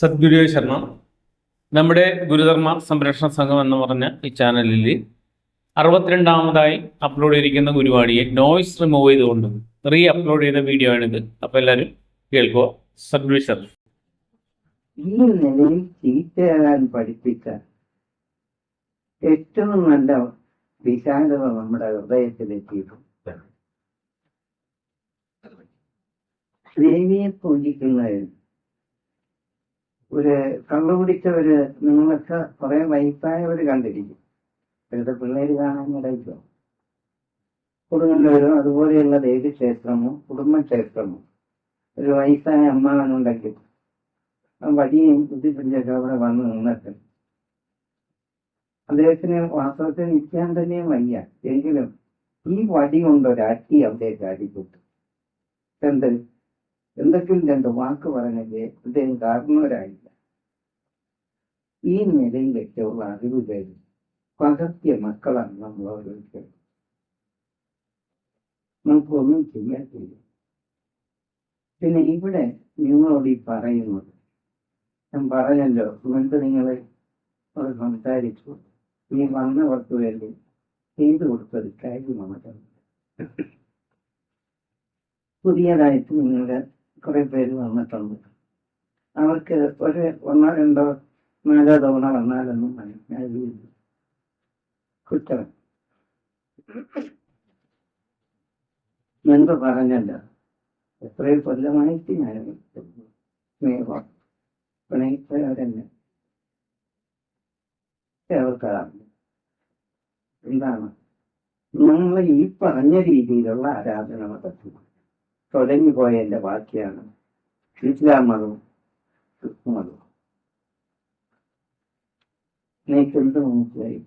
സദ്ഗുരുവേ ശർമ്മ നമ്മുടെ ഗുരുധർമ്മ സംരക്ഷണ സംഘം എന്ന് പറഞ്ഞ ഈ ചാനലിൽ അറുപത്തിരണ്ടാമതായി അപ്ലോഡ് ചെയ്തിരിക്കുന്ന ഗുരുവാണിയെ നോയിസ് റിമൂവ് ചെയ്തുകൊണ്ട് റീ അപ്ലോഡ് ചെയ്ത വീഡിയോ ആണിത്. അപ്പോൾ എല്ലാവരും കേൾക്കുക സദ്ഗുരു ശർമ്മ. ഈ ഏറ്റവും നല്ല വിശാലത നമ്മുടെ ഹൃദയത്തിലെത്തിയിട്ടുണ്ട് ദേവിയെ പൂജിക്കുന്നതിന് ഒരു കണ്ടുപിടിച്ചവര് നിങ്ങളൊക്കെ കുറെ വയസ്സായവര് കണ്ടിരിക്കും. ഇപ്പോഴത്തെ പിള്ളേര് കാണാൻ ഇടയ്ക്കോ കൊടുങ്ങല്ലൂരോ അതുപോലെയുള്ള ദേവീക്ഷേത്രമോ കുടുംബക്ഷേത്രമോ ഒരു വയസ്സായ അമ്മാവനുണ്ടെങ്കിൽ ആ വടിയും ബുദ്ധിപ്പിടിച്ചൊക്കെ അവിടെ വന്ന് നിന്നിട്ട് അദ്ദേഹത്തിന് വാസ്തവത്തിൽ നിൽക്കാൻ തന്നെ വയ്യ. എങ്കിലും ഈ വടി കൊണ്ട് ഒരട്ടി അവിടെ അടിപ്പെട്ടു എന്ത്? എന്തെങ്കിലും രണ്ട് വാക്ക് പറഞ്ഞെങ്കിൽ അദ്ദേഹം കാരണവരായില്ല ഈ നിലയിലേക്കുള്ള അറിവ് തരും പകർത്തിയ മക്കളാണ് നമ്മൾ ഓരോരുത്തരും നമുക്കൊന്നും ചെയ്യാൻ കഴിയും പിന്നെ ഇവിടെ നിങ്ങളോട് ഈ പറയുന്നത് ഞാൻ പറഞ്ഞല്ലോ മുൻപ് നിങ്ങൾ അത് സംസാരിച്ചു. ഈ വന്നവർക്ക് വേണ്ടി ചെയ്തു കൊടുത്തത് കാര്യമാണ്. പുതിയതായിട്ട് നിങ്ങളുടെ കുറെ പേര് വന്നിട്ടുണ്ട്. അവർക്ക് ഒരു ഒന്നോ രണ്ടോ നാലോ തവണ വന്നാലൊന്നും മനസ്സിലാകില്ല കുറ്റം മുൻപ് പറഞ്ഞല്ലോ എത്രയും കൊല്ലമായിട്ട് ഞാൻ ചേർക്കാറുണ്ട് എന്താണ്? നമ്മൾ ഈ പറഞ്ഞ രീതിയിലുള്ള ആരാധന നടത്തുക തുടങ്ങി എന്റെ ബാക്കിയാണ്. ഇസ്ലാം മതവും ക്രിസ്തു മതവും മനസ്സിലായി?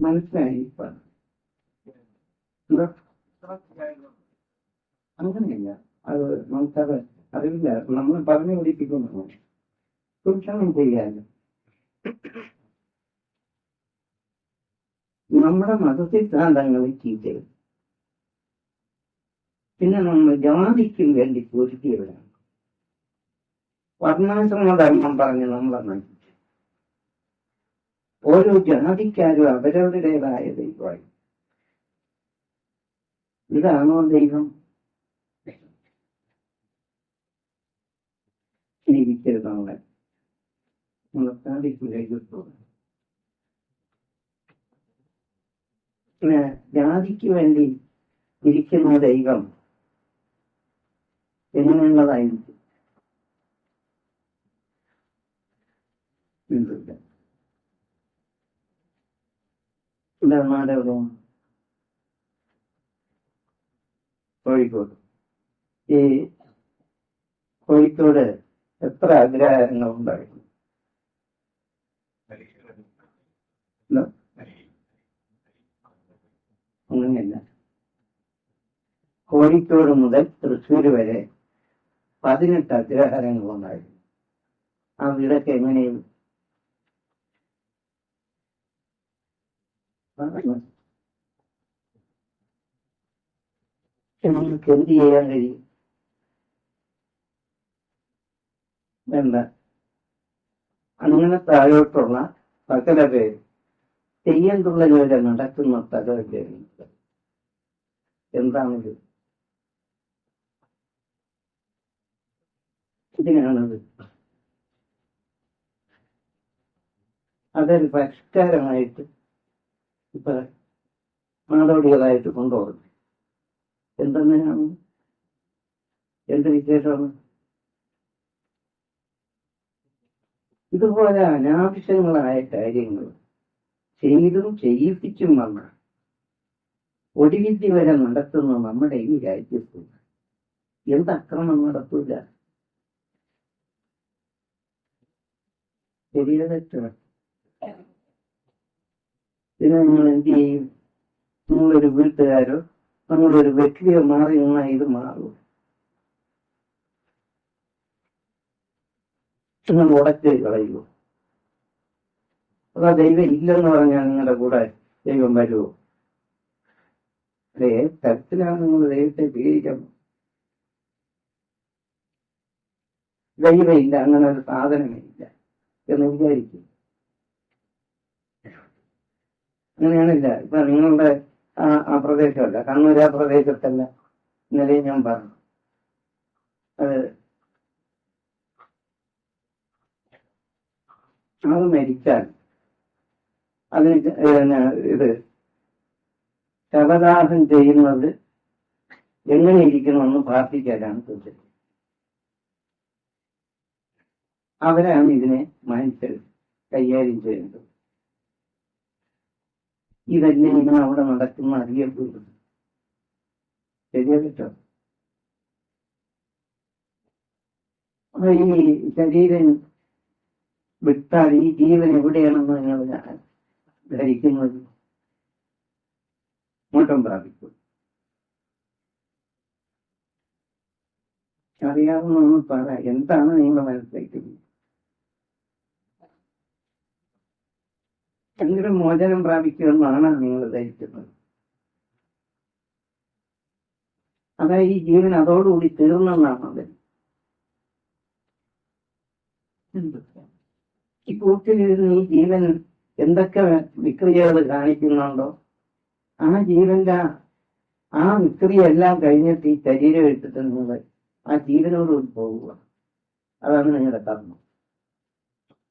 മനസ്സിലായി അങ്ങനെയല്ല. അത് നമുക്കത് അറിയില്ല. നമ്മൾ പറഞ്ഞു പിടിപ്പിക്കുന്നു ചെയ്യാനും നമ്മുടെ മതസിദ്ധാന്തങ്ങളെ ചീത്തയും പിന്നെ നമ്മൾ ജാതിക്കും വേണ്ടി പൊരുത്തിയവരാണ് വർണാശ്രമ ധർമ്മം പറഞ്ഞ് നമ്മളെ നയിച്ചു ഓരോ ജാതിക്കാരും അവരവരുടേതായ ദൈവമായി. ഇതാണോ ദൈവം? ഇരിക്കരുത് നമ്മളെ. നമ്മളെ സാധിക്കിലേക്ക് പോകും പിന്നെ ജാതിക്ക് വേണ്ടി ഇരിക്കുന്ന ദൈവം എങ്ങനെയുള്ളതായിരിക്കും? കോഴിക്കോട്. ഈ കോഴിക്കോട് എത്ര ആഗ്രഹങ്ങൾ ഉണ്ടായിരുന്നു ഇല്ല? അങ്ങനെയല്ല കോഴിക്കോട് മുതൽ തൃശ്ശൂർ വരെ പതിനെട്ട് അഗ്രഹാരങ്ങൾ ഉണ്ടായിരുന്നു ആ വീടൊക്കെ എങ്ങനെയും നമുക്ക് എന്ത് ചെയ്യാൻ കഴിയും? വേണ്ട. അങ്ങനെ താഴോട്ടുള്ള സകല പേര് ചെയ്യേണ്ടുള്ള ജോലി നടക്കുന്ന സ്ഥലമല്ലേ എന്താണിത്? ഇതിനാണത് അതൊരു പരിഷ്കാരമായിട്ട് ഇപ്പൊ നടപടികളായിട്ട് കൊണ്ടുപോകുന്നു എന്തെന്നാണ്? എന്ത് വിശേഷമാണ്? ഇതുപോലെ അനാവശ്യങ്ങളായ കാര്യങ്ങൾ ചെയ്തും ചെയ്യിപ്പിച്ചും വന്ന ഒടിവിദ്യ വരെ നടത്തുന്ന നമ്മുടെ ഈ രാജ്യത്ത് എന്ത് അക്രമം നടത്തൂല പിന്നെ നിങ്ങൾ എന്ത് ചെയ്യും? നിങ്ങളൊരു വീട്ടുകാരോ നമ്മളൊരു വ്യക്തിയോ മാറി നിന്നാൽ ഇത് മാറും. നിങ്ങൾ ഉടച്ച് കളയുമോ അതാ ദൈവം ഇല്ലെന്ന് പറഞ്ഞാൽ നിങ്ങളുടെ കൂടെ ദൈവം വരുമോ അത് ഏത് തരത്തിലാണ് നിങ്ങൾ ദൈവത്തെ ഉപയോഗിക്കുന്നത് ദൈവമില്ല അങ്ങനെ ഒരു സാധനമില്ല എന്ന് വിചാരിക്കും. അങ്ങനെയാണില്ല. ഇപ്പൊ നിങ്ങളുടെ ആ പ്രദേശമല്ല. കണ്ണൂർ ആ പ്രദേശത്തല്ല ഇന്നലെ ഞാൻ പറഞ്ഞു. അത് അത് മരിച്ചാൽ അതിന് ഇത് ശവദാഹം ചെയ്യുന്നത് എങ്ങനെ ഇരിക്കണമെന്ന് പ്രാർത്ഥിക്കാനാണ് ചോദിച്ചത് അവരാണ് ഇതിനെ മനസ്സിൽ കൈകാര്യം ചെയ്യുന്നത്. ഇതല്ലേ ഇന്ന് അവിടെ നടക്കുന്ന അറിയപ്പെടുന്നത് ശരിയാട്ടോ ഈ ശരീരം വിട്ടാൽ ഈ ജീവൻ എവിടെയാണെന്ന് നിങ്ങൾ ധരിക്കുന്നത്? പ്രാപിക്കും. അറിയാവുന്ന പറ എന്താണ് നിങ്ങൾ മനസ്സിലാക്കുന്നത് എന്തിനും മോചനം പ്രാപിക്കുമെന്നാണ് നിങ്ങൾ ധരിക്കുന്നത്. അതായത് ഈ ജീവൻ അതോടുകൂടി തീർന്നെന്നാണ് അത് ഈ കൂട്ടിലിരുന്ന് ഈ ജീവൻ എന്തൊക്കെ വിക്രിയകൾ കാണിക്കുന്നുണ്ടോ? ആ ജീവന്റെ ആ- വിക്രിയെല്ലാം കഴിഞ്ഞിട്ട് ഈ ശരീരം എടുത്തിട്ട് നിങ്ങൾ ആ ജീവനോട് പോവുക. അതാണ് നിങ്ങളുടെ കർമ്മം.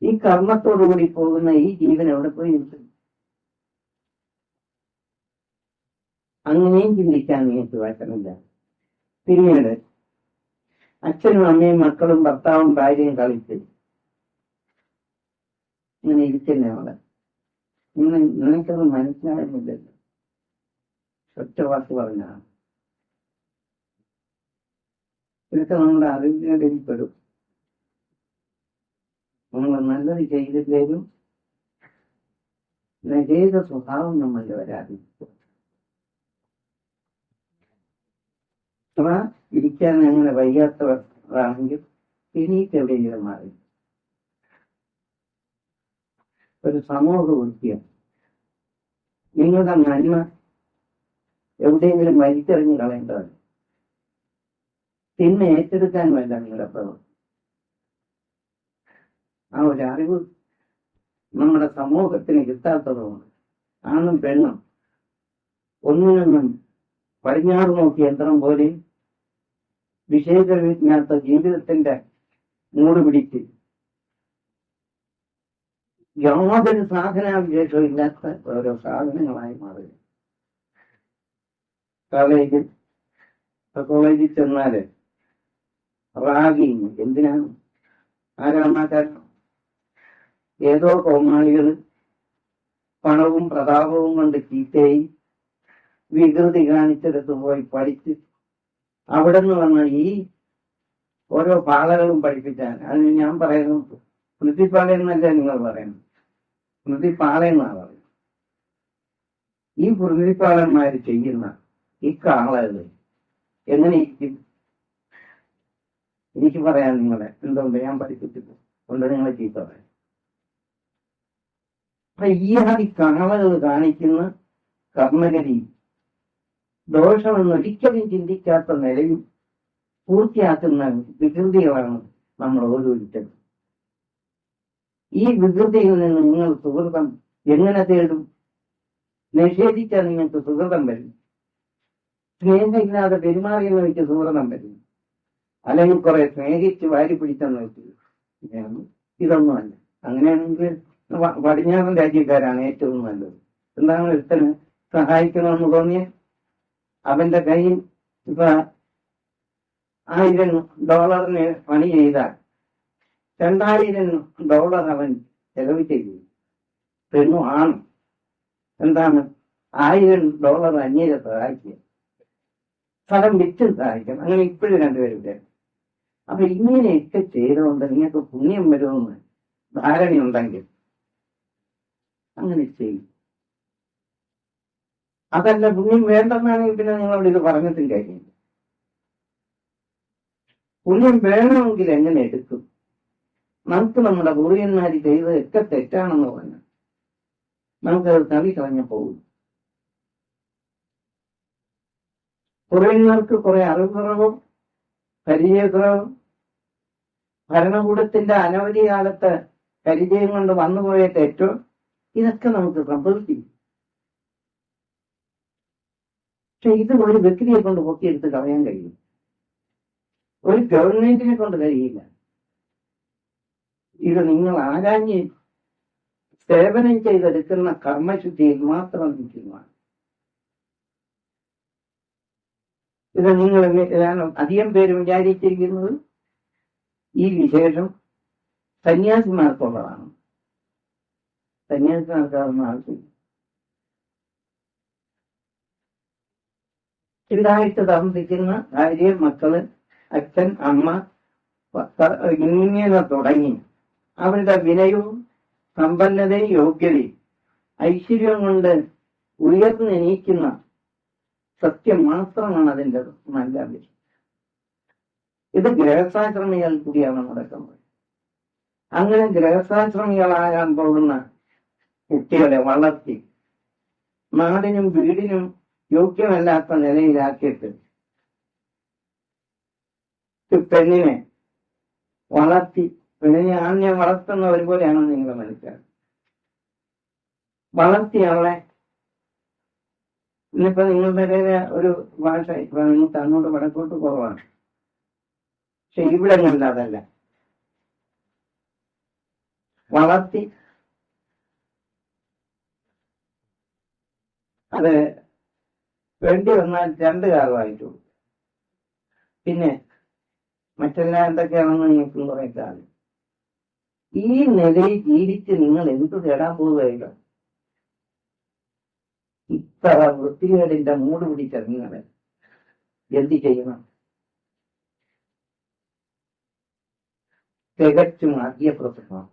ഈ കർമ്മത്തോടുകൂടി പോകുന്ന ഈ ജീവൻ എവിടെ പോയി നിൽക്കും അങ്ങനെയും ചിന്തിക്കാൻ നിങ്ങൾക്ക് വശമില്ല പിന്നീട് അച്ഛനും അമ്മയും മക്കളും ഭർത്താവും ഭാര്യയും കളിച്ച് ഇങ്ങനെ ഇരിക്കുന്നേ അവിടെ നിങ്ങൾ നിനക്കത് മനസ്സിലാകുന്നില്ലല്ലോ. ഒറ്റ വാക്ക് പറഞ്ഞാണ് ഇതൊക്കെ നമ്മുടെ അറിവിൽ പെടും നമ്മൾ നല്ലത് ചെയ്തില്ലേലും ചെയ്ത സ്വഭാവം നമ്മളിൽ വരാതിരിക്കും. അഥവാ ഇരിക്കാൻ അങ്ങനെ വയ്യാത്തവരാണെങ്കിൽ എണീറ്റ് എവിടെയെങ്കിലും മാറി. ഒരു സമൂഹ വൃത്തിയാണ് നിങ്ങളുടെ നന്മ എവിടെയെങ്കിലും വലിച്ചെറിഞ്ഞ് കളയേണ്ടതാണ്. പിന്നെ ഏറ്റെടുക്കാൻ വേണ്ട നിങ്ങളുടെ പ്രവൃത്തി ആ ഒരു അറിവ് നമ്മുടെ സമൂഹത്തിന് കിട്ടാത്തതുകൊണ്ട് ആണും പെണ്ണും ഒന്നിനൊന്നും പടിഞ്ഞാറ് നോക്കി യന്ത്രം പോലെ വിശേഷവിജ്ഞാത്ത ജീവിതത്തിന്റെ മൂട് പിടിച്ച് യാതൊരു സാധനാവിശേഷവും ഇല്ലാത്ത ഓരോ സാധനങ്ങളായി മാറുക കോളേജിൽ കോളേജിൽ ചെന്നാൽ റാഗി എന്തിനാണ്? ആരാമാക്കാരൻ ഏതോ കോമാളികൾ പണവും പ്രതാപവും കൊണ്ട് ചീത്തയായി വികൃതി കാണിച്ചെടുത്ത് പോയി പഠിച്ച് അവിടെ നിന്ന് വന്ന ഈ ഓരോ പാളകളും പഠിപ്പിച്ചാൽ അതിന് ഞാൻ പറയുന്നു സ്മൃതിപ്പാള എന്നല്ല നിങ്ങൾ പറയുന്നത്? സ്മൃതിപ്പാള എന്നാണ് പറയുന്നത്? ഈ സ്മൃതിപ്പാളന്മാർ ചെയ്യുന്ന ഈ കാളത് എങ്ങനെ ഇരിക്കും? എനിക്ക് പറയാൻ നിങ്ങളെ. എന്തുകൊണ്ട് ഞാൻ പഠിപ്പിച്ചിട്ട് കൊണ്ട് നിങ്ങളെ ചീത്ത പറയാം. അപ്പൊ ഈ ആദി കാളകൾ കാണിക്കുന്ന കർമ്മഗതി ദോഷമെന്ന് ഒരിക്കലും ചിന്തിക്കാത്ത നിലയിൽ പൂർത്തിയാക്കുന്ന വികൃതികളാണ് നമ്മൾ ഓരോരുത്തരും. ഈ വികൃതിയിൽ നിന്ന് നിങ്ങൾ സുഹൃതം എങ്ങനെ തേടും? നിഷേധിച്ചാൽ നിങ്ങൾക്ക് സുഹൃതം വരും. സ്നേഹമില്ലാതെ പെരുമാറിയെന്ന് വെച്ച് സുഹൃതം വരും അല്ലെങ്കിൽ കുറെ സ്നേഹിച്ച് വാരി പിടിച്ചെന്ന് വെച്ച് ഇതൊന്നും ഇതൊന്നുമല്ല അങ്ങനെയാണെങ്കിൽ പടിഞ്ഞാറൻ രാജ്യക്കാരാണ് ഏറ്റവും നല്ലത്. എന്താണ് ഒരുത്തന് സഹായിക്കണമെന്ന് തോന്നിയ? അവന്റെ കയ്യിൽ ഇപ്പൊ ആയിരം ഡോളറിന് പണി ചെയ്താൽ രണ്ടായിരം ഡോളർ അവൻ ചെലവ് ചെയ്യും പെണ്ണു ആണ്. എന്താണ്? ആയിരം ഡോളർ അന്യരെ സഹായിക്കുക. സ്ഥലം വിറ്റ് സഹായിക്കണം അങ്ങനെ ഇപ്പോഴും രണ്ടുപേരുണ്ട് അപ്പൊ ഇങ്ങനെയൊക്കെ ചെയ്തുകൊണ്ട് നിങ്ങൾക്ക് പുണ്യം വരുമെന്ന് ധാരണയുണ്ടെങ്കിൽ അങ്ങനെ ചെയ്യും. അതല്ല പുണ്യം വേണ്ടെന്നാണെങ്കിൽ പിന്നെ നിങ്ങളോട് ഇത് പറഞ്ഞിട്ടും കാര്യമില്ല. പുണ്യം വേണമെങ്കിൽ എങ്ങനെ എടുക്കും? നമുക്ക് നമ്മുടെ പൂർവന്മാർ ചെയ്തതൊക്കെ തെറ്റാണെന്ന് പറഞ്ഞു നമുക്കത് തള്ളി കളഞ്ഞ പോകും. കുറെ അറിവ് നിറവും പരിചയക്കുറവും ഭരണകൂടത്തിന്റെ അനവധി കാലത്ത് പരിചയം കൊണ്ട് വന്നുപോയ തെറ്റോ ഇതൊക്കെ നമുക്ക് സംഭവിക്കും പക്ഷെ ഇത് ഒരു വ്യക്തിയെ കൊണ്ട് പൊക്കിയെടുത്ത് കളയാൻ കഴിയും. ഒരു ഗവൺമെന്റിനെ കൊണ്ട് കഴിയില്ല. ഇത് നിങ്ങൾ ആരാഞ്ഞ് സേവനം ചെയ്തെടുക്കുന്ന കർമ്മശുദ്ധിയിൽ മാത്രം നിൽക്കുന്നതാണ്. ഇത് നിങ്ങൾ അധികം പേര് വിചാരിച്ചിരിക്കുന്നത് ഈ വിശേഷം സന്യാസിമാർക്കുള്ളതാണ്. സന്യാസിമാർക്ക് അതൊന്നും ആവശ്യമില്ല. ഇതായിട്ട് താമസിക്കുന്ന ഭാര്യ മക്കൾ അച്ഛൻ അമ്മ ഇങ്ങനെ തുടങ്ങി. അവരുടെ വിനയവും സമ്പന്നതയും യോഗ്യതയും ഐശ്വര്യം കൊണ്ട് ഉയർന്നെണീക്കുന്ന സത്യം മാത്രമാണ് അതിന്റെ നല്ല ഇത് ഗ്രഹസാക്രമികൾ കൂടിയാണ് നടക്കുന്നത്. അങ്ങനെ ഗ്രഹസാക്രമികളാകാൻ പോകുന്ന കുട്ടികളെ വളർത്തി നാടിനും വീടിനും യോഗ്യമല്ലാത്ത നിലയിലാക്കിയിട്ട് പെണ്ണിനെ വളർത്തി പെണ്ണിനെ ആണിനെ വളർത്തുന്ന ഒരുപോലെയാണ് നിങ്ങൾ മനസ്സിലാക്കുക വളർത്തി അവളെ ഇന്നിപ്പോ നിങ്ങളുടെ ഒരു ഭാഷ ഇപ്പൊ നിങ്ങൾക്ക് അങ്ങോട്ട് വടക്കോട്ട് കുറവാണ് പക്ഷെ ഇവിടങ്ങളിൽ അതല്ല. വളർത്തി അത് വേണ്ടി വന്നാൽ രണ്ട് കാലമായിട്ടുള്ളൂ. പിന്നെ മറ്റെല്ലാം എന്തൊക്കെയാണെന്ന് നിങ്ങൾക്ക് കുറെ കാലം ഈ നിലയിൽ ജീവിച്ച് നിങ്ങൾ എന്ത് തേടാൻ പോവുകയില്ല ഇത്ര വൃത്തികേടിന്റെ മൂട് പിടിച്ചിറങ്ങുകയാണ് എന്ത് ചെയ്യണം? തികച്ചും ആദ്യപ്രസംഗമാണ്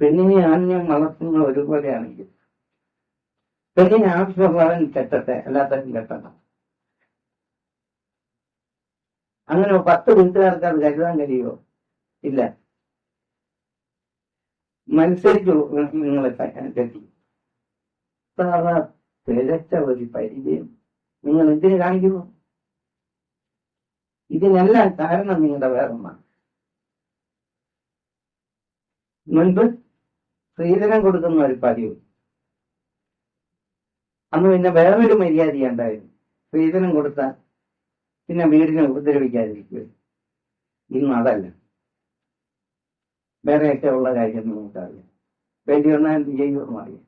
പെണ്ണിനെ ആന്യം വളർത്തുന്ന ഒരുപോലെയാണെങ്കിൽ പെണ്ണിനെ ആവശ്യമുള്ളവൻ കെട്ടട്ടെ അല്ലാത്തവൻ കെട്ടണം അങ്ങനെ പത്ത് വീട്ടുകാർക്ക് അത് കരുതാൻ കഴിയുമോ? ഇല്ല. മത്സരിച്ചു നിങ്ങളെ കെട്ടി പിഴച്ച ഒരു പരിചയം നിങ്ങൾ എന്തിനു കാണിക്കുന്നു? ഇതിനെല്ലാം കാരണം നിങ്ങളുടെ വേറൊന്നാണ് മുൻപ് സ്ത്രീധനം കൊടുക്കുന്ന ഒരു പതിവ്. അന്ന് പിന്നെ വേറൊരു മര്യാദ ഉണ്ടായിരുന്നു. സ്ത്രീധനം കൊടുത്താൽ പിന്നെ വീടിനെ ഉപദ്രവിക്കാതിരിക്കുക ഇന്ന് അതല്ല. വേറെയൊക്കെ ഉള്ള കാര്യം നമുക്കറിയാം. വേണ്ടി വന്നാൽ അറിയാം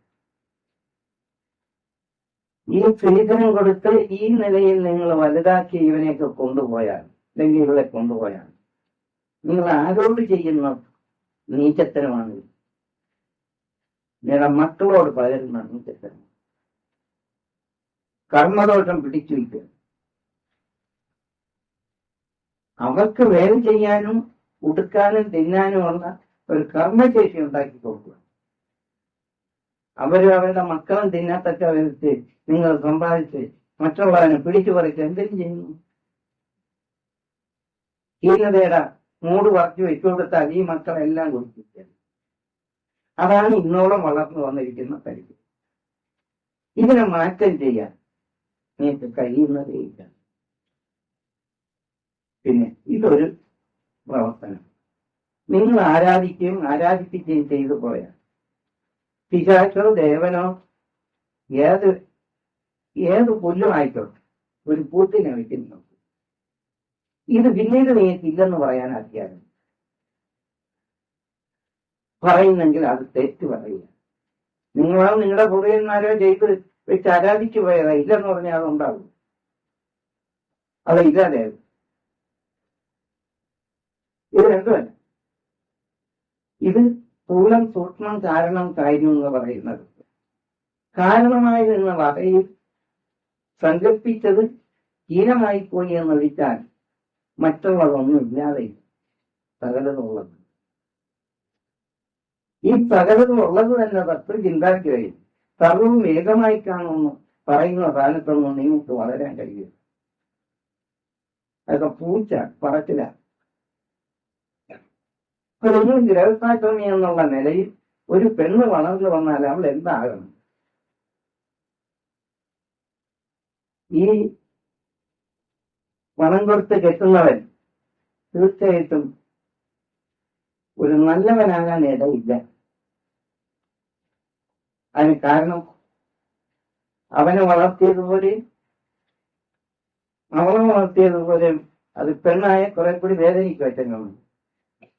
ഈ സ്ത്രീധനം കൊടുത്ത് ഈ നിലയിൽ നിങ്ങൾ വലുതാക്കി ഇവനെയൊക്കെ കൊണ്ടുപോയാൽ അല്ലെങ്കിൽ ഇവളെ കൊണ്ടുപോയാൽ നിങ്ങൾ ആരോട് ചെയ്യുന്ന നീചത്തരമാണ്? നിങ്ങളുടെ മക്കളോട് പകരുന്ന നീചത്തരം. കർമ്മദോഷം പിടിച്ചു വയ്ക്കുക. അവർക്ക് വേല ചെയ്യാനും ഉടുക്കാനും തിന്നാനുമുള്ള ഒരു കർമ്മശേഷി ഉണ്ടാക്കി കൊടുക്കുക. അവർ അവരുടെ മക്കളും തിന്നാത്തക്ക വിധത്തിൽ നിങ്ങൾ സമ്പാദിച്ച് മറ്റുള്ളവരെ പിടിച്ചു പറിച്ച് എന്തിനും ചെയ്യുന്നു? ഹീനതയുടെ മൂട് പറഞ്ഞു വെച്ചു കൊടുത്താൽ ഈ മക്കളെല്ലാം കുടിപ്പിക്കുന്നു അതാണ് ഇന്നോളം വളർന്നു വന്നിരിക്കുന്ന പരിധി. ഇതിനെ മാറ്റം ചെയ്യാൻ നിങ്ങൾക്ക് കഴിയുന്നതേയില്ല പിന്നെ ഇതൊരു പ്രവർത്തനം. നിങ്ങൾ ആരാധിക്കുകയും ആരാധിപ്പിക്കുകയും ചെയ്തു പോയാൽ പിശാചോ ദേവനോ ഏത് ഏത് പുല്ലും ആയിക്കോട്ടെ ഒരു പൂത്തിനെ വെക്കുന്നു ഇത് പിന്നീട് നിങ്ങൾക്ക് ഇല്ലെന്ന് പറയാൻ അധികാരം പറയുന്നെങ്കിൽ അത് തെറ്റ് പറയുക നിങ്ങളോ നിങ്ങളുടെ പൂർവന്മാരോ ചെയ്ത് വെച്ച് ആരാധിച്ചു പോയതാ ഇല്ലെന്ന് പറഞ്ഞാൽ അതുണ്ടാകും അത് ഇല്ലാതെയാകും. ഇത് രണ്ടുമല്ല. ഇത് സ്ഥൂലം സൂക്ഷ്മം കാരണം കാര്യം എന്ന് പറയുന്നത്. കാരണമായി എന്ന വകയിൽ സങ്കല്പിച്ചത് ഹീനമായി പോയി എന്ന് വെച്ചാൽ മറ്റുള്ളതൊന്നും ഇല്ലാതെ സകലതുള്ളത് ഈ സകലതുള്ളത് തന്നെ തത്വ ചിന്താക്കുകയും സർവവും ഏകമായി കാണുമെന്ന് പറയുന്ന സ്ഥാനത്തൊന്നും നിങ്ങൾക്ക് വളരാൻ കഴിയും അതൊക്കെ പൂച്ച പറച്ചില. അതൊന്നും ഗ്രഹസ്ഥാശ്രമി എന്നുള്ള നിലയിൽ ഒരു പെണ്ണ് വളർന്നു വന്നാൽ അവൾ എന്താകണം? ഈ പണം കൊടുത്ത് കെട്ടുന്നവൻ തീർച്ചയായിട്ടും ഒരു നല്ലവനാകാൻ ഇടയില്ല. അതിന് കാരണം അവനെ വളർത്തിയതുപോലെ അവളെ വളർത്തിയതുപോലെ അത് പെണ്ണായ കുറെ കൂടി വേദനിക്കും അച്ഛനുണ്ട്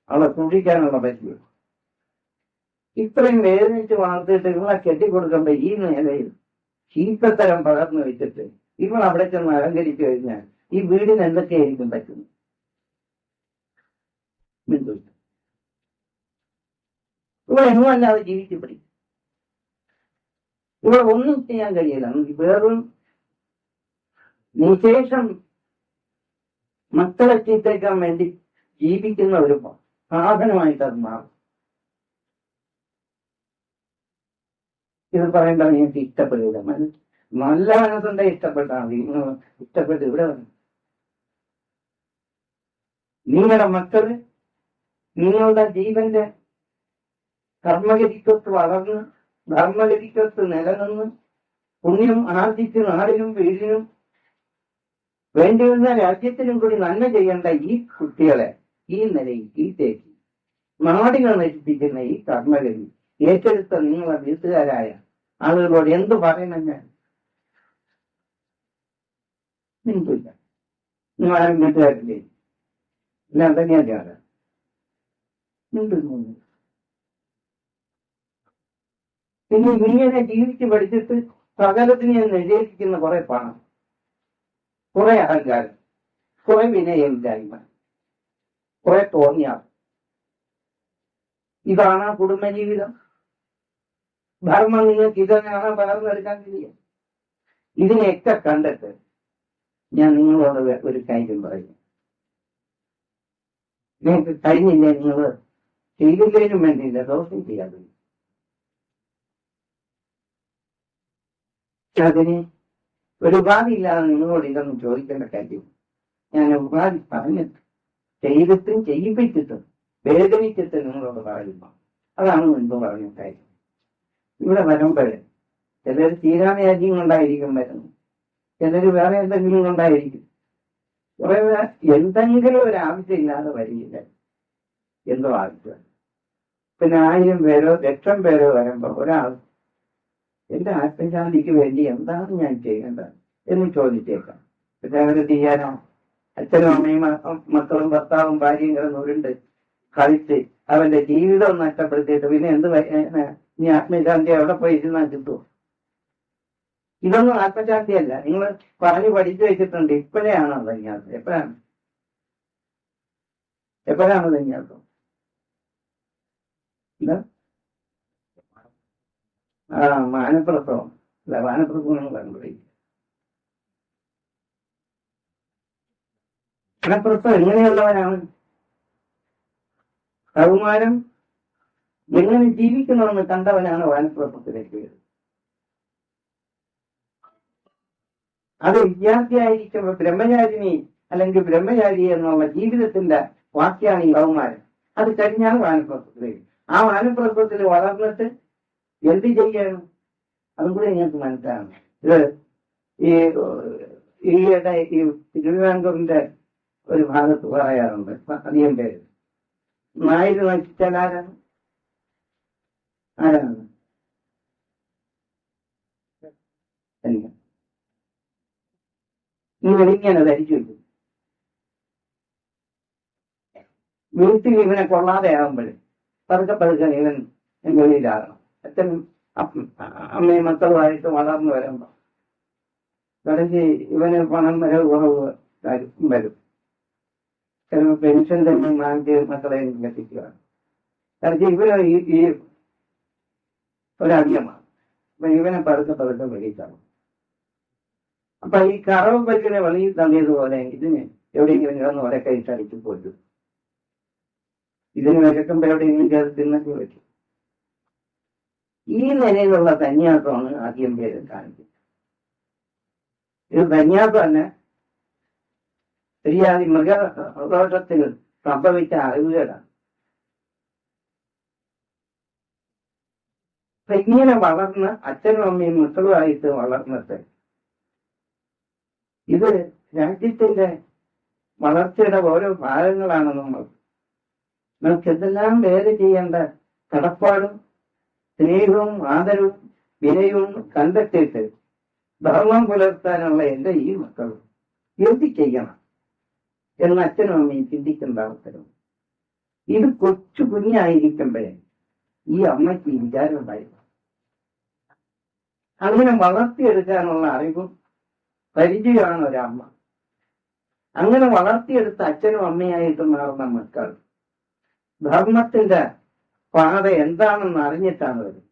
അവളെ സൂക്ഷിക്കാനുള്ള പറ്റില്ല ഇത്രയും വേദനിച്ച് വളർത്തിയിട്ട് ഇവളെ കെട്ടിക്കൊടുക്കേണ്ട ഈ നിലയിൽ ശീത്തത്തരം പകർന്നു വെച്ചിട്ട് ഇവൾ അവിടെ ചെന്ന് അലങ്കരിച്ചു കഴിഞ്ഞാൽ ഈ വീടിന് എന്തൊക്കെയായിരിക്കും പറ്റുന്നത്. ഇവൾ എങ്ങും അല്ലാതെ ജീവിച്ചു പിടിക്കും ഇവിടെ ഒന്നും ചെയ്യാൻ കഴിയില്ല. വെറും നിശേഷം മക്കളെ ചീത്തയ്ക്കാൻ വേണ്ടി ജീവിക്കുന്ന ഒരു സാധനമായിട്ട് അത് മാറും ഇത് പറയേണ്ടത് ഇഷ്ടപ്പെടില്ല മന- നല്ല മനസ്സുണ്ടെ ഇഷ്ടപ്പെട്ടാൽ മതി. ഇഷ്ടപ്പെട്ട് ഇവിടെ നിങ്ങളുടെ മക്കൾ നിങ്ങളുടെ ജീവന്റെ കർമ്മഗതിക്കൊത്ത് വളർന്ന് ധർമ്മഗതിക്കൊത്ത് നിലനിന്ന് പുണ്യം ആർജിച്ച് നാടിനും വീടിനും വേണ്ടിവരുന്ന രാജ്യത്തിനും കൂടി നന്മ ചെയ്യേണ്ട ഈ കുട്ടികളെ ഈ നിലയിൽ തേക്ക്. നാടിനെ നശിപ്പിക്കുന്ന ഈ കർമ്മഗതി. ഏറ്റെടുത്ത നിങ്ങളെ വീട്ടുകാരായ ആളുകളോട് എന്ത് പറയണം ഞാൻ? നിങ്ങൾക്കില്ല നിങ്ങൾ ആരും വീട്ടുകാരില്ലേ? എല്ലാം തന്നെയാണ് മിണ്ടുന്നു പിന്നെ ഇങ്ങനെ ജീവിച്ച് പഠിച്ചിട്ട് സകലത്തിനെ നിഷേധിക്കുന്ന കുറെ പണം കുറെ അഹങ്കാരം. കുറെ വിനയമില്ലായ്മ. കുറെ തോന്നിയാൽ ഇതാണ് ആ കുടുംബജീവിതം ധർമ്മം നിങ്ങൾക്ക് ഇതെങ്ങനെയാണ് പകർന്നെടുക്കാൻ കഴിയും ഇതിനെയൊക്കെ കണ്ടിട്ട് ഞാൻ നിങ്ങളോട് ഒരു കാര്യം പറയും നിങ്ങൾക്ക് കഴിഞ്ഞില്ല നിങ്ങൾ? ചെയ്തില്ലേനും വേണ്ടിയില്ല ദോഷം ചെയ്യാതെ. അതിന് ഒരു ഉപാധി ഇല്ലാതെ നിങ്ങളോട് ഇതൊന്നും ചോദിക്കേണ്ട കാര്യം ഞാൻ ഉപാധി പറഞ്ഞിട്ട് ചെയ്തിട്ടും ചെയ്യിപ്പിച്ചിട്ടും വേദനിച്ചിട്ട് നിങ്ങളോട് പറയുന്നു. അതാണ് മുൻപ് പറഞ്ഞ കാര്യം. ഇവിടെ വരുമ്പോൾ ചിലർ തീരാമയാജ്യം കൊണ്ടായിരിക്കും വരുന്നത് ചിലർ വേറെ എന്തെങ്കിലും കൊണ്ടായിരിക്കും. കുറെ എന്തെങ്കിലും ഒരു ആവശ്യമില്ലാതെ വരികയില്ല എന്തോ ആവശ്യം. പിന്നെ ആയിരം പേരോ ലക്ഷം പേരോ വരുമ്പോ ഒരാൾ എന്റെ ആത്മശാന്തിക്ക് വേണ്ടി എന്താണ് ഞാൻ ചെയ്യേണ്ടത്? എന്ന് ചോദിച്ചേക്കാം. പിന്നെ അവർ ചെയ്യാനോ അച്ഛനും അമ്മയും മക്കളും ഭർത്താവും ഭാര്യയും കിടന്നുരുണ്ട് കളിച്ച് അവന്റെ ജീവിതം നഷ്ടപ്പെടുത്തിയിട്ട് പിന്നെ എന്ത് ഇനി ആത്മശാന്തി അവിടെ പോയി ഇരുന്നാൽ കിട്ടുമോ ഇതൊന്നും ആത്മശാന്തിയല്ല. നിങ്ങൾ പറഞ്ഞു പഠിച്ചു വെച്ചിട്ടുണ്ട്. ഇപ്പോഴാണ് അത് ഇങ്ങാത്തത് എപ്പോഴാണ്? എപ്പോഴാണ് എന്താ? ആ മാനപ്രസവം. അല്ല മാനപ്രസവം നിങ്ങൾ പറയുമ്പോഴേ മാനപ്രസവം എങ്ങനെയുള്ളവനാണ്? കൗമാരം എങ്ങനെ ജീവിക്കണമെന്ന് കണ്ടവനാണ് വാനപ്രസവത്തിലേക്ക് വരുന്നത് അത് വിദ്യാർത്ഥിയായിരിക്കുമ്പോൾ ബ്രഹ്മചാരിണി അല്ലെങ്കിൽ ബ്രഹ്മചാരി എന്നുള്ള ജീവിതത്തിന്റെ വാക്യാണ് ഈ കൗമാരം അത് കഴിഞ്ഞാണ് വാനപ്രസവത്തിലേക്ക് ആ വാനപ്രസവത്തിൽ വളർന്നിട്ട് എന്ത് ചെയ്യണം? അതും കൂടി ഞങ്ങൾക്ക് മനസ്സിലാകണം. ഇത് ഈ ഈയിടെ ഈ തിരുവിതാംകൂറിന്റെ ഒരു ഭാഗത്ത് പറയാറുണ്ട്. അധികം പേര്. നായര് നശിച്ചാൽ ആരാണ്? ആരാണ്? ഇങ്ങനെ ധരിച്ചു വീട്ടിൽ ഇവനെ കൊള്ളാതെ ആകുമ്പോഴേ പതുക്കെ പതുക്കെ ഇവൻ വെളിയിലാകണം. അച്ഛൻ അമ്മയും മക്കളുമായിട്ട് വളർന്നു വരുമ്പോ. തുടങ്ങി ഇവന് പണം വരവ് കുറവ് വരും- വരും. ചിലപ്പോൾ പെൻഷൻ തന്നെ വാങ്ങിച്ച് മക്കളെ എത്തിക്കുക കാരണം ഇവർ ഈ ഈ ഒരധികമാണ് അപ്പൊ ഇവനെ പതുക്കെ പതുക്കെ വെളിയിട്ടാണ് അപ്പൊ ഈ കറവ് പറ്റിനെ വെളി തള്ളിയതുപോലെ ഇതിന് എവിടെയെങ്കിലും കിടന്ന് കൈ ഇട്ടടിച്ച് പോയിട്ടു ഇതിന് വിശക്കുമ്പോ എവിടെയെങ്കിലും കയറി തിന്നൊക്കെ പറ്റും. ഈ നിലയിലുള്ള സന്യാസമാണ് ആദ്യം പേര് കാണിക്കുന്നത്. ഇത് സന്യാസം തന്നെ ശരിയാതി മൃഗദോഷത്തിൽ സംഭവിച്ച അറിവുകളാണ്. ഇങ്ങനെ വളർന്ന് അച്ഛനും അമ്മയും മക്കളുമായിട്ട് വളർന്നിട്ട് ഇത് രാജ്യത്തിന്റെ വളർച്ചയുടെ ഓരോ ഭാഗങ്ങളാണ് നമ്മൾ നമുക്ക് എന്തെല്ലാം വേറെ ചെയ്യേണ്ട കടപ്പാടും സ്നേഹവും ആദരവും വിനയവും കണ്ടെത്തിയിട്ട് ധർമ്മം പുലർത്താനുള്ള എന്റെ ഈ മക്കൾ എന്ത് ചെയ്യണം? എന്ന് അച്ഛനും അമ്മയും ചിന്തിക്കേണ്ട അവസരം ഇത് കൊച്ചു കുഞ്ഞായിരിക്കുമ്പോഴേ ഈ അമ്മയ്ക്ക് ഈ വിചാരം ഉണ്ടായിരുന്നു. അങ്ങനെ വളർത്തിയെടുക്കാനുള്ള അറിവും പരിചയമാണ് ഒരമ്മ. അങ്ങനെ വളർത്തിയെടുത്ത അച്ഛനും അമ്മയായിട്ട് മാറുന്ന മക്കൾ. ധർമ്മത്തിന്റെ പാത എന്താണെന്ന് അറിഞ്ഞിട്ടാണ് വരുന്നത്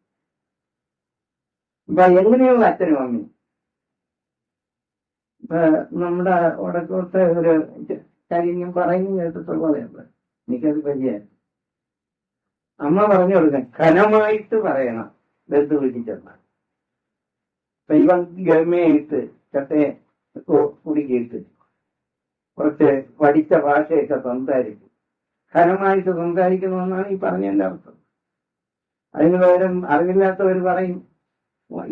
ഇപ്പൊ എങ്ങനെയുള്ള അച്ഛനും അമ്മയും? നമ്മുടെ വടക്കോട്ട് ഒരു കാര്യം പറയുന്നു കേട്ടിട്ടുള്ളതുണ്ട് എനിക്കത് പരിചയം അമ്മ പറഞ്ഞു കൊടുക്കാൻ ഘനമായിട്ട് പറയണം. ബന്ധു വീട്ടിൽ ചെന്നാൽ ഗമയിട്ട് ചട്ടയെ കുടുക്കിയിട്ട് കുറച്ച് പഠിച്ച ഭാഷയൊക്കെ സംസാരിക്കും. ഘനമായിട്ട് സംസാരിക്കണമെന്നാണ് ഈ പറഞ്ഞതിന്റെ അർത്ഥം. അതിന് പകരം അറിവില്ലാത്തവർ പറയും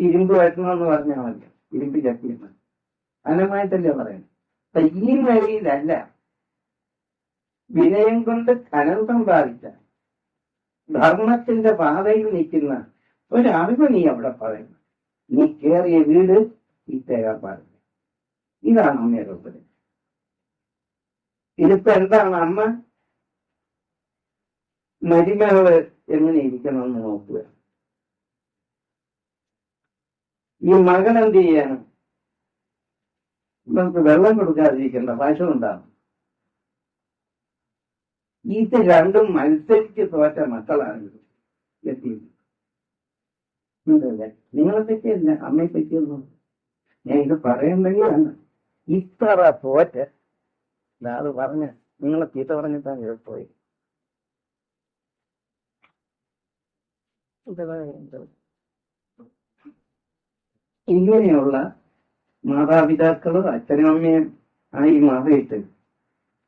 ഇരുമ്പ് വരണമെന്ന് പറഞ്ഞാൽ മതി. ഇരുമ്പ് ചട്ടിയെന്ന് ഘനമായിട്ടല്ലേ പറയുന്നത് അപ്പൊ ഈ നിലയിലല്ല വിനയം കൊണ്ട് ധനം സമ്പാദിച്ച ധർമ്മത്തിന്റെ പാതയിൽ നിൽക്കുന്ന ഒരറിവ് നീ അവിടെ പറയുന്നു നീ കേറിയ വീട് ഈ തേകാൻ പാടില്ല ഇതാണ് അമ്മയുടെ ഉപദേശം. ഇതിപ്പോ എന്താണ് അമ്മ? മരുമകൾ എങ്ങനെ ഇരിക്കണമെന്ന് നോക്കുക. ഈ മകൻ എന്ത് ചെയ്യാനും നമുക്ക് വെള്ളം കൊടുക്കാതിരിക്കേണ്ട ഭാഷ ഉണ്ടാകും ഇത് രണ്ടും മത്സരിച്ച് തോറ്റ മക്കളാണ് എത്തിയത് നിങ്ങളെ പറ്റിയല്ല അമ്മയെ പറ്റിയൊന്നും ഞാൻ ഇത് പറയുമ്പോഴാണ് ഇത്ര തോറ്റ്. അത് പറഞ്ഞ നിങ്ങളെ തീറ്റ പറഞ്ഞിട്ടാണ് പോയി ഇങ്ങനെയുള്ള മാതാപിതാക്കളും അച്ഛനും അമ്മയും ആയി മാറിയിട്ട്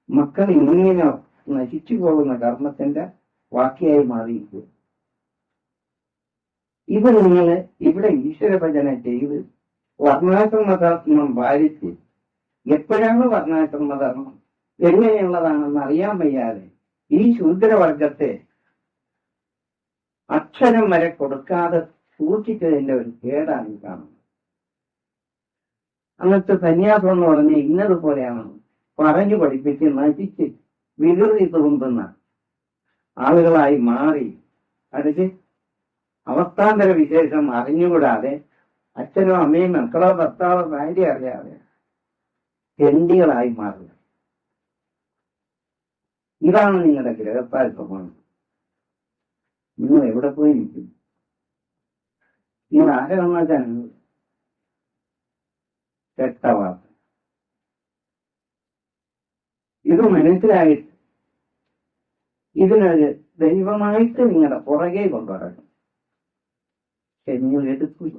മക്കൾ ഇങ്ങനെ നശിച്ചു പോകുന്ന കർമ്മത്തിന്റെ വാക്കിയായി മാറിയിരിക്കും ഇത് നിങ്ങൾ ഇവിടെ ഈശ്വരഭജന ചെയ്ത് വർണാശ്രമധർമ്മം പാലിച്ച് എപ്പോഴാണ് വർണാശ്രമധർമ്മം എങ്ങനെയുള്ളതാണെന്ന് അറിയാൻ വയ്യാതെ ഈ ശൂദ്രവർഗത്തെ അക്ഷരം വരെ കൊടുക്കാതെ സൂക്ഷിച്ചതിന്റെ ഒരു കേടാണ് കാണുന്നത്. അന്നത്തെ സന്യാസം എന്ന് പറഞ്ഞ ഇന്നതുപോലെയാണ്. പറഞ്ഞു പഠിപ്പിച്ച് നശിച്ച് വികൃതി തോന്നുന്ന ആളുകളായി മാറി. അതിന് അവസ്ഥാന്തര വിശേഷം അറിഞ്ഞുകൂടാതെ അച്ഛനോ അമ്മയും മക്കളോ ഭർത്താവോ ഭാര്യ അറിയാതെ തെണ്ടികളായി മാറുക ഇതാണ് നിങ്ങളുടെ ഗ്രഹത്താൽപ്പമാണ് നിങ്ങൾ എവിടെ പോയി നിൽക്കും? നിങ്ങൾ ആരെ വന്നാൽ കെട്ട വാർത്ത ഇത് മനസ്സിലായിട്ട് ഇതിനൊരു ദൈവമായിട്ട് നിങ്ങളുടെ പുറകെ കൊണ്ടുവരണം. നിങ്ങൾ എടുക്കില്ല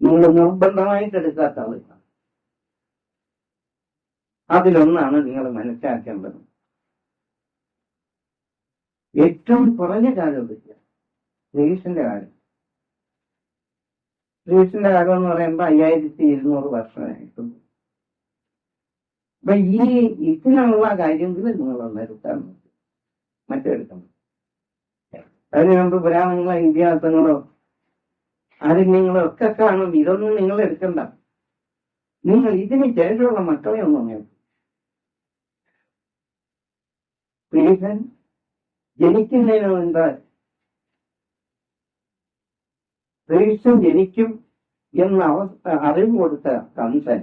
നിങ്ങൾ നിർബന്ധമായിട്ട് എടുക്കാത്ത ആളുകളാണ്. അതിലൊന്നാണ് നിങ്ങൾ മനസ്സിലാക്കേണ്ടത്. ഏറ്റവും കുറഞ്ഞ കാലം ഗ്രീസിന്റെ കാലം ഗ്രീസിന്റെ കാലം എന്ന് പറയുമ്പോൾ അയ്യായിരത്തി ഇരുന്നൂറ് വർഷമായിട്ടുണ്ട് അപ്പൊ ഈ ഇതിനുള്ള നിങ്ങളൊന്ന് എടുക്കാൻ നോക്കും. മറ്റെടുക്കണം അതിന് മുമ്പ് പുരാണങ്ങളോ ഇതിഹാസങ്ങളോ ആരെങ്കിലും ഒക്കെ കാണും. ഇതൊന്നും നിങ്ങൾ എടുക്കണ്ട. നിങ്ങൾ ഇതിന് ശേഷമുള്ള മക്കളെ ഒന്നും പ്രീതൻ ജനിക്കുന്നതിന് മുൻപ് പുരുഷൻ ജനിക്കും എന്ന അവസ്ഥ അറിവ് കൊടുത്ത കംസൻ.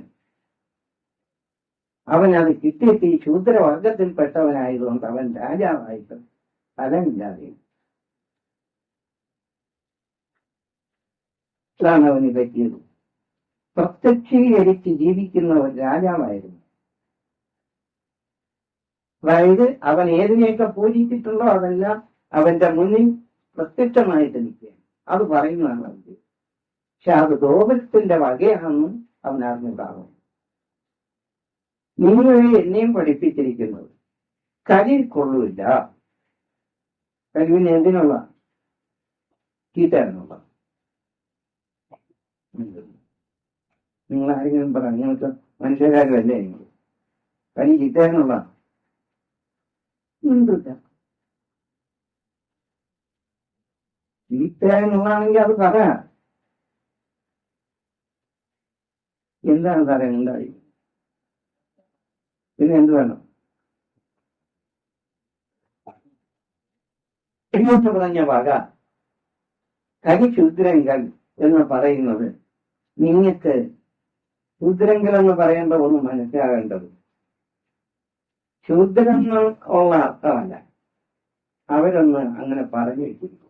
അവൻ അത് കിട്ടിയിട്ട് ഈ ശൂദ്രവർഗത്തിൽപ്പെട്ടവനായതുകൊണ്ട് അവൻ രാജാവായിട്ട് ഫലമില്ലാതെ ഇതാണ് അവന് പറ്റിയത് പ്രത്യക്ഷീകരിച്ച് ജീവിക്കുന്ന ഒരു രാജാവായിരുന്നു. അതായത് അവൻ ഏതിനെയൊക്കെ പൂജിച്ചിട്ടുണ്ടോ അതെല്ലാം അവന്റെ മുന്നിൽ പ്രത്യക്ഷമായിട്ട് നിൽക്കുകയാണ്. അത് പറയുന്നതാണ് പക്ഷെ അത് ഗോപുരത്തിന്റെ വകയാണെന്ന് അവൻ അറിഞ്ഞിട്ടാകും നിങ്ങളെ എന്നെയും പഠിപ്പിച്ചിരിക്കുന്നത്. കരിയിൽ കൊള്ളൂല്ല. കഴിവിന് എന്തിനുള്ള? ചീത്തയാണെന്നുള്ള നിങ്ങൾ ആരെങ്കിലും പറ നിങ്ങൾക്ക് മനുഷ്യരാകല്ലേ നിങ്ങൾ? കരി ചിത്തേനുള്ള എന്തില്ല അത് പറയാം എന്താണ് സാറേ ഉണ്ടായി പിന്നെ എന്ത് വേണം? എഴുന്നൂറ്റി പറഞ്ഞ വക കരിശൂദ്രങ്കൽ എന്ന് പറയുന്നത് നിങ്ങൾക്ക് ശൂദ്രങ്കൽ എന്ന് പറയുമ്പോൾ ഒന്ന് മനസ്സിലാകേണ്ടത്. ശൂദ്രങ്ങൾ ഉള്ള അർത്ഥമല്ല. അവരൊന്ന് അങ്ങനെ പറഞ്ഞു വെച്ചിരിക്കും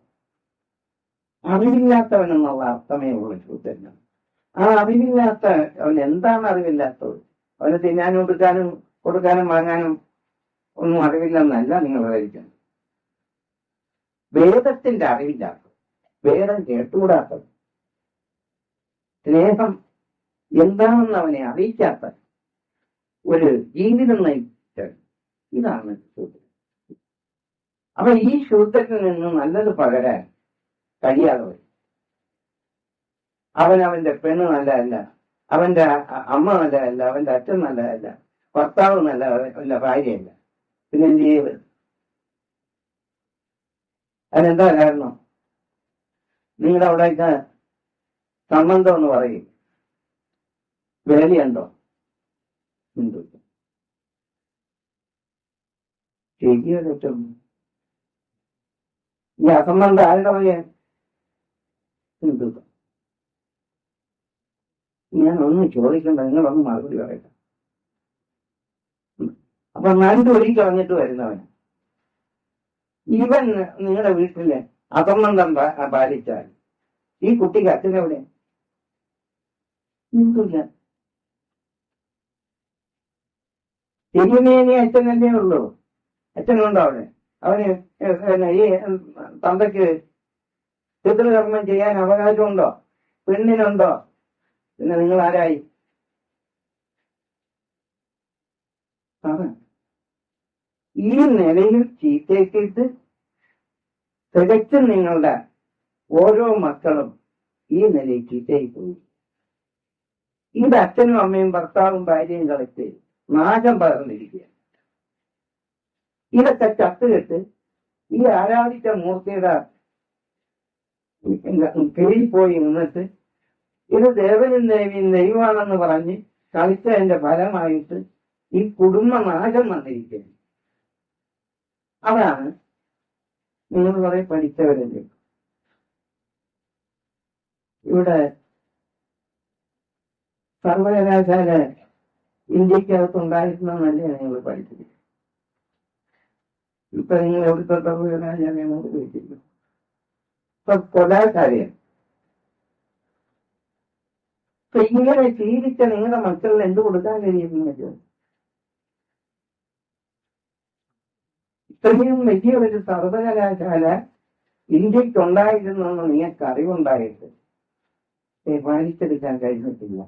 അറിവില്ലാത്തവനെന്നുള്ള അർത്ഥമേ ഉള്ളൂ ക്ഷുദ്രങ്ങൾ ആ അറിവില്ലാത്ത അവൻ എന്താണ് അറിവില്ലാത്തത്? അവന് തിന്നാനും കൊടുക്കാനും കൊടുക്കാനും വാങ്ങാനും ഒന്നും അറിവില്ലെന്നല്ല നിങ്ങൾ ധരിക്കുന്നത് വേദത്തിന്റെ അറിവില്ലാത്തത് വേദം കേട്ടുകൂടാത്തത് സ്നേഹം എന്താണെന്ന് അവനെ അറിയിക്കാത്ത ഒരു ജീവിതം നയിച്ച ഇതാണ് ശൂദ്രൻ. അപ്പൊ ഈ ശൂദ്രനിൽ നിന്ന് നല്ലത് പകരാൻ കഴിയാതെ വരും. അവൻ അവന്റെ പെണ്ണ് നല്ലതല്ല അവന്റെ അമ്മ നല്ലതല്ല അവന്റെ അച്ഛൻ നല്ലതല്ല ഭർത്താവ് നല്ല അല്ല ഭാര്യയല്ല. പിന്നെ എന്ത് ചെയ്യും? അതിനെന്താ കാരണം? നിങ്ങളുടെ അവിടെയൊക്കെ സംബന്ധം എന്ന് പറയും. വേലയുണ്ടോ ഉണ്ട് ശരിയോ തെറ്റോ? ഈ അസംബന്ധം ആരുടെ ഹിന്ദു ഞാൻ ഒന്നും ചോദിക്കണ്ട നിങ്ങളൊന്ന് മറുപടി പറയട്ടെ. അപ്പൊ ഒരിക്കൽ കളഞ്ഞിട്ട് വരുന്നവൻ. ഇവൻ നിങ്ങളുടെ വീട്ടിലെ അസംബന്ധം പാലിച്ചാൽ. ഈ കുട്ടിക്ക് അച്ഛനെവിടെ ഹിന്ദുല്ല തിരുമേനി അച്ഛനല്ലേ ഉള്ളൂ. അച്ഛനുണ്ടോ അവിടെ? അവന് ഈ തന്തയ്ക്ക് പിതൃകർമ്മം ചെയ്യാൻ അവകാശമുണ്ടോ? പെണ്ണിനുണ്ടോ? പിന്നെ നിങ്ങൾ ആരായി പറ ഈ നിലയിൽ ചീത്തേക്കിട്ട് തികച്ചും നിങ്ങളുടെ ഓരോ മക്കളും ഈ നിലയിൽ ചീത്തയായി പോയി ഇത് അച്ഛനും അമ്മയും ഭർത്താവും ഭാര്യയും കളിച്ച് നാശം പകർന്നിരിക്കുക ഇതൊക്കെ ചത്തുകെട്ട് ഈ ആരാധിച്ച മൂർത്തിയുടെ കീഴിൽ പോയി നിന്നിട്ട് ഇത് ദേവനും ദേവിയും ദൈവമാണെന്ന് പറഞ്ഞ് കളിച്ചതിന്റെ ഫലമായിട്ട് ഈ കുടുംബ നാശം വന്നിരിക്കുന്നു അതാണ് നിങ്ങൾ കുറെ പഠിച്ചവരല്ലേ. ഇവിടെ സർവകലാശാല ഇന്ത്യക്കകത്ത് ഉണ്ടായിരുന്നല്ലേ നിങ്ങൾ പഠിച്ചത് ഇപ്പൊ നിങ്ങൾ എവിടുത്തെ സർവകലാശാലയാണ് ഉപയോഗിച്ചിരിക്കുന്നത് ഇപ്പൊ കൊലാശാലയാണ്. ഇങ്ങനെ ശീലിച്ച നിങ്ങളുടെ മക്കളിൽ എന്ത് കൊടുക്കാൻ കഴിയും നിങ്ങൾക്ക് ഇത്രയും വലിയ ഒരു സർവകലാശാല ഇന്ത്യക്കുണ്ടായിരുന്നു എന്ന് നിങ്ങൾക്ക് അറിവുണ്ടായിട്ട് ഏ, പാലിച്ചെടുക്കാൻ കഴിഞ്ഞിട്ടില്ല.